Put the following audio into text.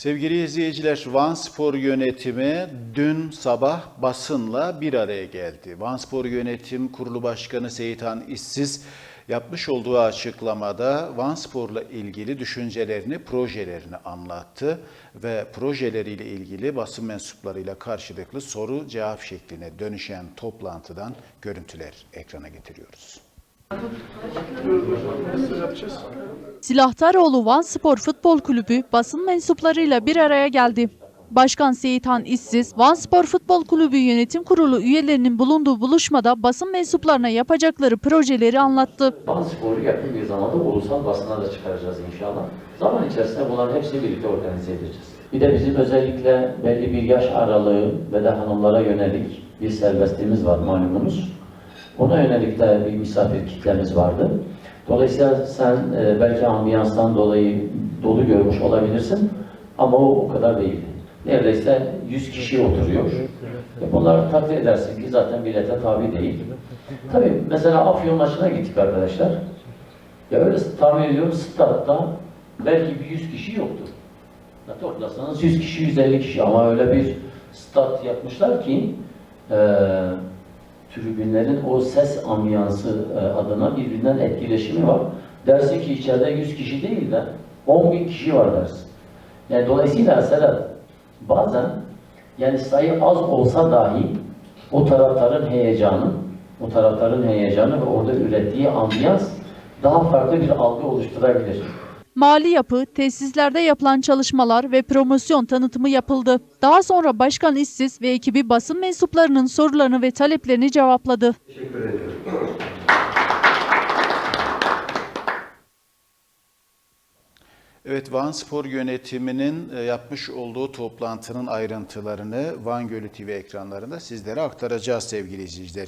Sevgili izleyiciler, Van Spor Yönetimi dün sabah basınla bir araya geldi. Van Spor Yönetim Kurulu Başkanı Seyitan İşsiz yapmış olduğu açıklamada Van Spor'la ilgili düşüncelerini, projelerini anlattı ve projeleriyle ilgili basın mensuplarıyla karşılıklı soru cevap şekline dönüşen toplantıdan görüntüler ekrana getiriyoruz. Silahtaroğlu Van Spor Futbol Kulübü basın mensuplarıyla bir araya geldi. Başkan Seyitan İşsiz, Van Spor Futbol Kulübü Yönetim Kurulu üyelerinin bulunduğu buluşmada basın mensuplarına yapacakları projeleri anlattı. Van Spor'u yakın bir zamanda ulusal basına da çıkaracağız inşallah. Zaman içerisinde bunların hepsini birlikte organize edeceğiz. Bir de bizim özellikle belli bir yaş aralığı ve de hanımlara yönelik bir serbestliğimiz var malumunuz. Ona yönelik de bir misafir kitlemiz vardı. Dolayısıyla sen e, belki ambiyanstan dolayı dolu görmüş olabilirsin ama o o kadar değil. Neredeyse 100 kişi oturuyor. E bunları takdir edersin ki zaten millete tabi değil. Tabii mesela Afyon maçına gittik arkadaşlar. Ya öyle tahmin ediyorum statta belki bir 100 kişi yoktu. Ya toplasanız 100 kişi, 150 kişi ama öyle bir stat yapmışlar ki eee tribünlerin o ses ambiyansı e, adına birbirinden etkileşimi var. Dersin ki içeride 100 kişi değil de 10 bin kişi var dersin. Yani dolayısıyla Sedat bazen yani sayı az olsa dahi o taraftarın heyecanı, o taraftarın heyecanı ve orada ürettiği ambiyans daha farklı bir algı oluşturabilir. Mali yapı, tesislerde yapılan çalışmalar ve promosyon tanıtımı yapıldı. Daha sonra Başkan İşsiz ve ekibi basın mensuplarının sorularını ve taleplerini cevapladı. Evet, Van Spor Yönetimi'nin e, yapmış olduğu toplantının ayrıntılarını Van Gölü TV ekranlarında sizlere aktaracağız sevgili izleyiciler.